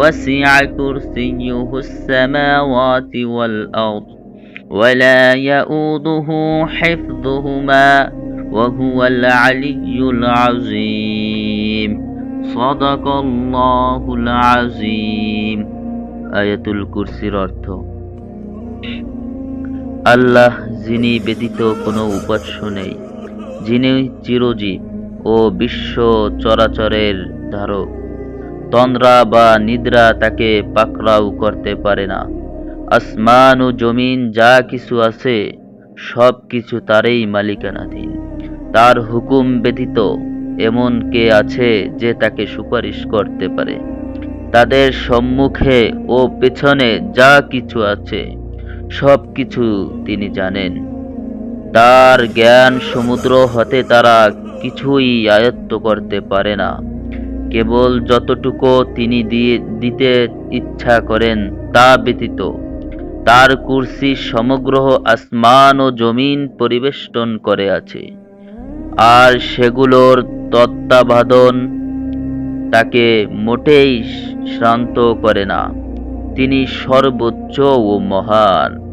وسع كرسيه السماوات والأرض ولا يؤوده حفظهما وهو العلي العظيم صدق الله العظيم আয়াতুল কুরসির অর্থ আল্লাহ যিনি ব্যতীত কোনো উপাস্য নেই যিনি চিরজীব ও বিশ্ব চরাচরের ধারক তন্দ্রা বা নিদ্রা তাকে পাকড়াও করতে পারে না। আসমান ও জমিন যা কিছু আছে, সব কিছু তারই মালিকানাধীন। তার হুকুম ব্যতীত এমন কে আছে যে তাকে সুপারিশ করতে পারে। তাদের সম্মুখে ও পেছনে যা কিছু আছে, সব কিছু তিনি জানেন। তার জ্ঞান সমুদ্র হতে তারা কিছুই আয়ত্ত করতে পারে না। কেবল যতটুকু তিনি দিয়ে দিতে ইচ্ছা করেন তা ব্যতীত। তার কুর্সি সমগ্র আসমান ও জমিন পরিবেষ্টন করে আছে। আর সেগুলোর তত্ত্বাবধান তাকে মোটেই শ্রান্ত করে না। তিনি সর্বোচ্চ ও মহান।